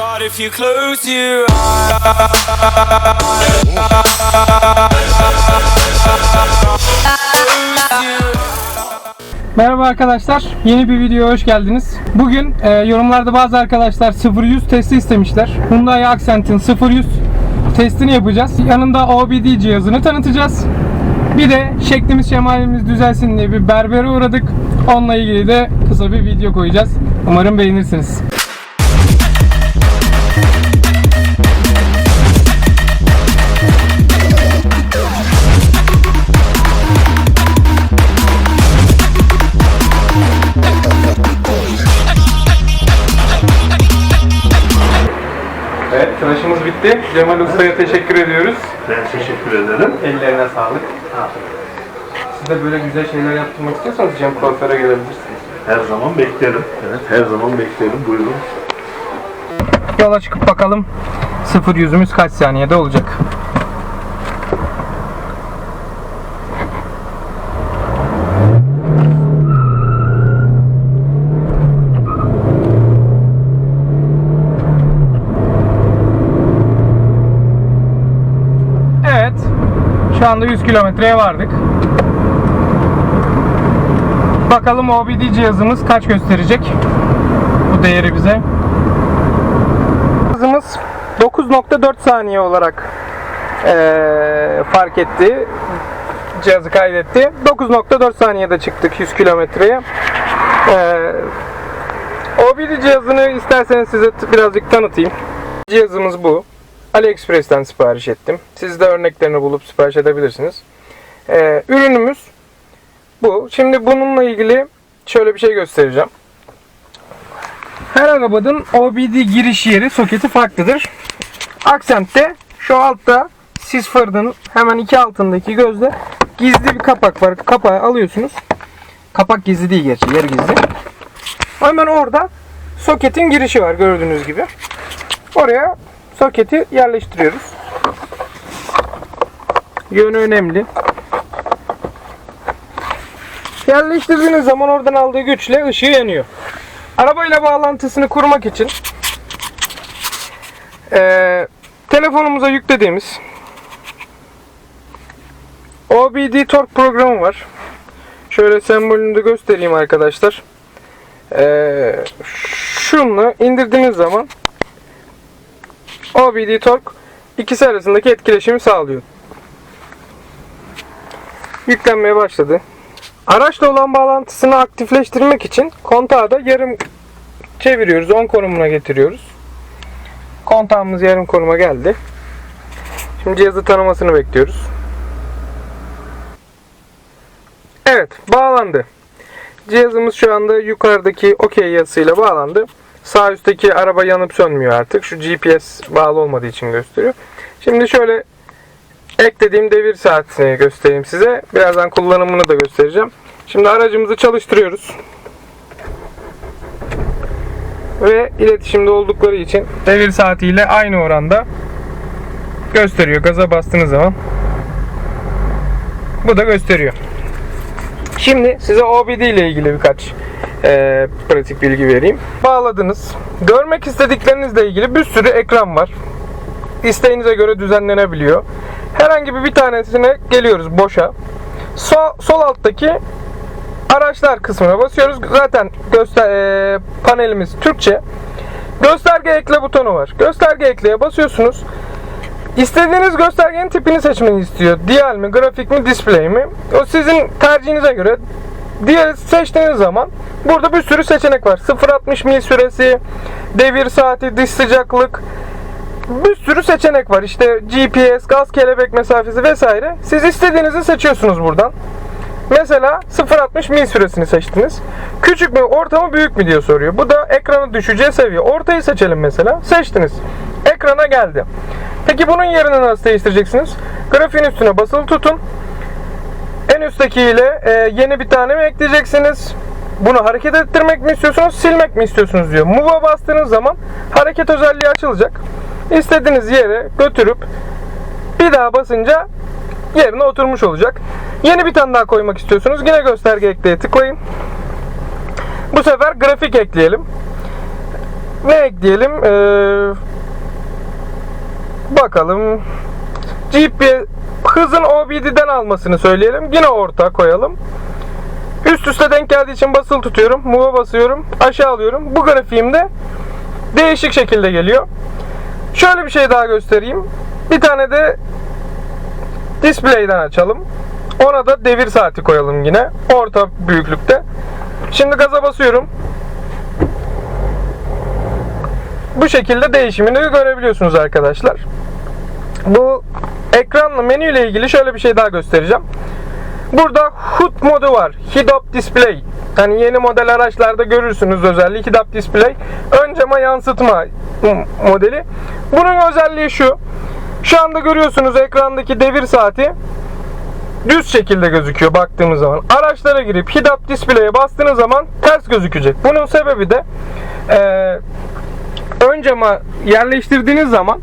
But if you close your Merhaba arkadaşlar, yeni bir videoya hoş geldiniz. Bugün e, yorumlarda bazı arkadaşlar 0-100 testi istemişler. Hyundai Accent'in 0-100 testini yapacağız. Yanında OBD cihazını tanıtacağız. Bir de şeklimiz şemalimiz düzelsin diye bir berbere uğradık. Onunla ilgili de kısa bir video koyacağız. Umarım beğenirsiniz. Bitti. Cemal Usta'ya teşekkür ediyoruz. Ben teşekkür ederim. Ellerine sağlık. Siz de böyle güzel şeyler yaptırmak istiyorsanız Cem Kuaför'e gelebilirsiniz. Her zaman beklerim. Evet, her zaman beklerim. Buyurun. Yola çıkıp bakalım 0 yüzümüz kaç saniyede olacak. Evet. Şu anda 100 kilometreye vardık. Bakalım OBD cihazımız kaç gösterecek bu değeri bize. Hızımız 9.4 saniye olarak eee, fark etti. Cihazı kaydetti. 9.4 saniyede çıktık 100 kilometreye. OBD cihazını isterseniz size birazcık tanıtayım. Cihazımız bu. AliExpress'ten sipariş ettim. Siz de örneklerini bulup sipariş edebilirsiniz. Eee, ürünümüz bu. Şimdi bununla ilgili şöyle bir şey göstereceğim. Her arabanın OBD giriş yeri soketi farklıdır. Accent'te şu altta sis farının hemen iki altındaki gözde gizli bir kapak var. Kapağı alıyorsunuz. Kapak gizli değil gerçi yer gizli. Hemen orada soketin girişi var gördüğünüz gibi. Oraya soketi yerleştiriyoruz. Yönü önemli. Yerleştirdiğiniz zaman oradan aldığı güçle ışığı yanıyor. Arabayla bağlantısını kurmak için eee, telefonumuza yüklediğimiz OBD Torque programı var. Şöyle sembolünü de göstereyim arkadaşlar. Eee şunu indirdiğiniz zaman OBD Torque ikisi arasındaki etkileşimi sağlıyor. Yüklenmeye başladı. Araçla olan bağlantısını aktifleştirmek için kontağı da yarım çeviriyoruz. 10 konumuna getiriyoruz. Kontağımız yarım konuma geldi. Şimdi cihazı tanımasını bekliyoruz. Evet, bağlandı. Cihazımız şu anda yukarıdaki OK yazısıyla bağlandı. Sağ üstteki araba yanıp sönmüyor artık. Şu GPS bağlı olmadığı için gösteriyor. Şimdi şöyle eklediğim devir saatini göstereyim size. Birazdan kullanımını da göstereceğim. Şimdi aracımızı çalıştırıyoruz. Ve iletişimde oldukları için devir saatiyle aynı oranda gösteriyor. Gaza bastığınız zaman bu da gösteriyor. Şimdi size OBD ile ilgili birkaç eee, pratik bilgi vereyim. Bağladınız. Görmek istediklerinizle ilgili bir sürü ekran var. İsteğinize göre düzenlenebiliyor. Herhangi bir bir tanesine geliyoruz boşa. Sol, sol alttaki araçlar kısmına basıyoruz. Zaten göster eee, panelimiz Türkçe. Gösterge ekle butonu var. Gösterge ekleye basıyorsunuz. İstediğiniz göstergenin tipini seçmeni istiyor. Dial mi, grafik mi, display mi? O sizin tercihinize göre. Diğer seçtiğiniz zaman burada bir sürü seçenek var. 0.60 mil süresi, devir saati, diş sıcaklık, bir sürü seçenek var. İşte GPS, gaz kelebek mesafesi vesaire. Siz istediğinizi seçiyorsunuz buradan. Mesela 0.60 mil süresini seçtiniz. Küçük mü, orta mı, büyük mü diye soruyor. Bu da ekranı düşeceği seviye. Ortayı seçelim mesela. Seçtiniz. Ekrana geldi. Peki bunun yerini nasıl değiştireceksiniz? Grafiğin üstüne basılı tutun. En üsttekiyle e, yeni bir tane mi ekleyeceksiniz? Bunu hareket ettirmek mi istiyorsunuz, silmek mi istiyorsunuz diyor. Move'a bastığınız zaman hareket özelliği açılacak. İstediğiniz yere götürüp bir daha basınca yerine oturmuş olacak. Yeni bir tane daha koymak istiyorsunuz. Yine gösterge ekleye tıklayın. Bu sefer grafik ekleyelim. ne ekleyelim? Ee, bakalım. GPS hızın OBD'den almasını söyleyelim. Yine orta koyalım. Üst üste denk geldiği için basılı tutuyorum. Move'a basıyorum. Aşağı alıyorum. Bu grafiğimde değişik şekilde geliyor. Şöyle bir şey daha göstereyim. Bir tane de display'den açalım. Ona da devir saati koyalım yine. Orta büyüklükte. Şimdi gaza basıyorum. Bu şekilde değişimini görebiliyorsunuz arkadaşlar. Bu ekranla menü ile ilgili şöyle bir şey daha göstereceğim. Burada HUD modu var. Head Up Display. Hani yeni model araçlarda görürsünüz özelliği Head Up Display. Ön cama yansıtma modeli. Bunun özelliği şu. Şu anda görüyorsunuz ekrandaki devir saati düz şekilde gözüküyor baktığımız zaman. Araçlara girip Head Up Display'e bastığınız zaman ters gözükecek. Bunun sebebi de eee ön cama yerleştirdiğiniz zaman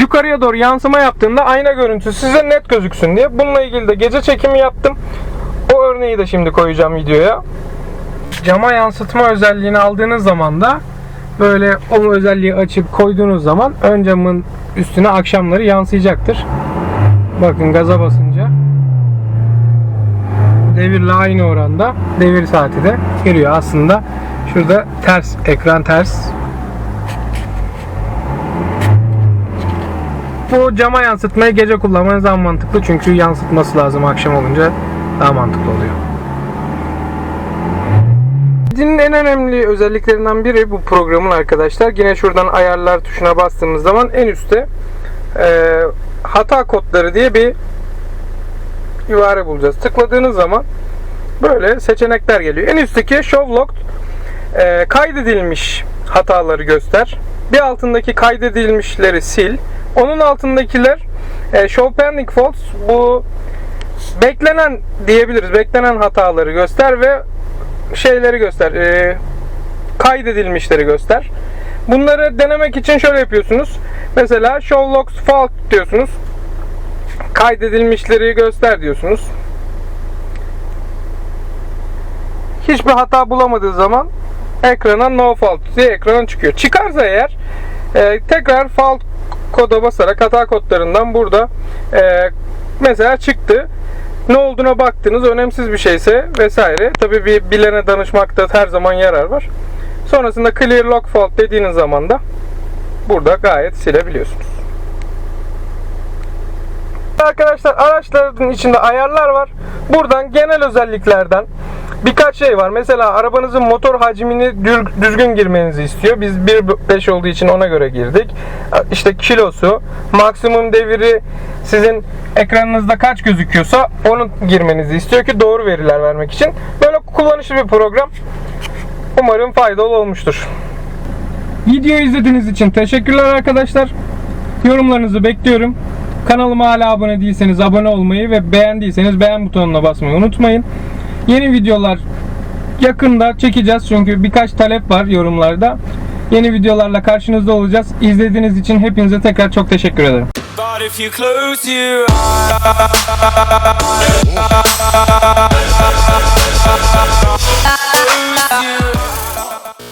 yukarıya doğru yansıma yaptığında ayna görüntüsü size net gözüksün diye. Bununla ilgili de gece çekimi yaptım. O örneği de şimdi koyacağım videoya. Cama yansıtma özelliğini aldığınız zaman da böyle o özelliği açıp koyduğunuz zaman ön camın üstüne akşamları yansıyacaktır. Bakın gaza basınca devirle aynı oranda devir saati de giriyor aslında. Şurada ters, ekran ters. Bu cama yansıtmayı gece kullanmanız daha mantıklı çünkü yansıtması lazım akşam olunca daha mantıklı oluyor. Dinin en önemli özelliklerinden biri bu programın arkadaşlar. Yine şuradan ayarlar tuşuna bastığımız zaman en üstte e, hata kodları diye bir ibare bulacağız. Tıkladığınız zaman böyle seçenekler geliyor. En üstteki Show Logged e, kaydedilmiş hataları göster. Bir altındaki kaydedilmişleri sil. Onun altındakiler e, Pending Faults bu beklenen diyebiliriz. Beklenen hataları göster ve şeyleri göster. E, kaydedilmişleri göster. Bunları denemek için şöyle yapıyorsunuz. Mesela Show Logs Fault diyorsunuz. Kaydedilmişleri göster diyorsunuz. Hiçbir hata bulamadığı zaman ekrana no fault diye ekrana çıkıyor. Çıkarsa eğer e, tekrar fault koda basarak hata kodlarından burada e, mesela çıktı. Ne olduğuna baktınız önemsiz bir şeyse vesaire. Tabii bir bilene danışmakta her zaman yarar var. Sonrasında clear log fault dediğiniz zaman da burada gayet silebiliyorsunuz. Arkadaşlar araçların içinde ayarlar var. Buradan genel özelliklerden birkaç şey var. Mesela arabanızın motor hacmini düzgün girmenizi istiyor. Biz 1.5 olduğu için ona göre girdik. İşte kilosu, maksimum deviri sizin ekranınızda kaç gözüküyorsa onu girmenizi istiyor ki doğru veriler vermek için. Böyle kullanışlı bir program. Umarım faydalı olmuştur. Videoyu izlediğiniz için teşekkürler arkadaşlar. Yorumlarınızı bekliyorum. Kanalıma hala abone değilseniz abone olmayı ve beğendiyseniz beğen butonuna basmayı unutmayın. Yeni videolar yakında çekeceğiz çünkü birkaç talep var yorumlarda. Yeni videolarla karşınızda olacağız. İzlediğiniz için hepinize tekrar çok teşekkür ederim. But if you close your eyes, close your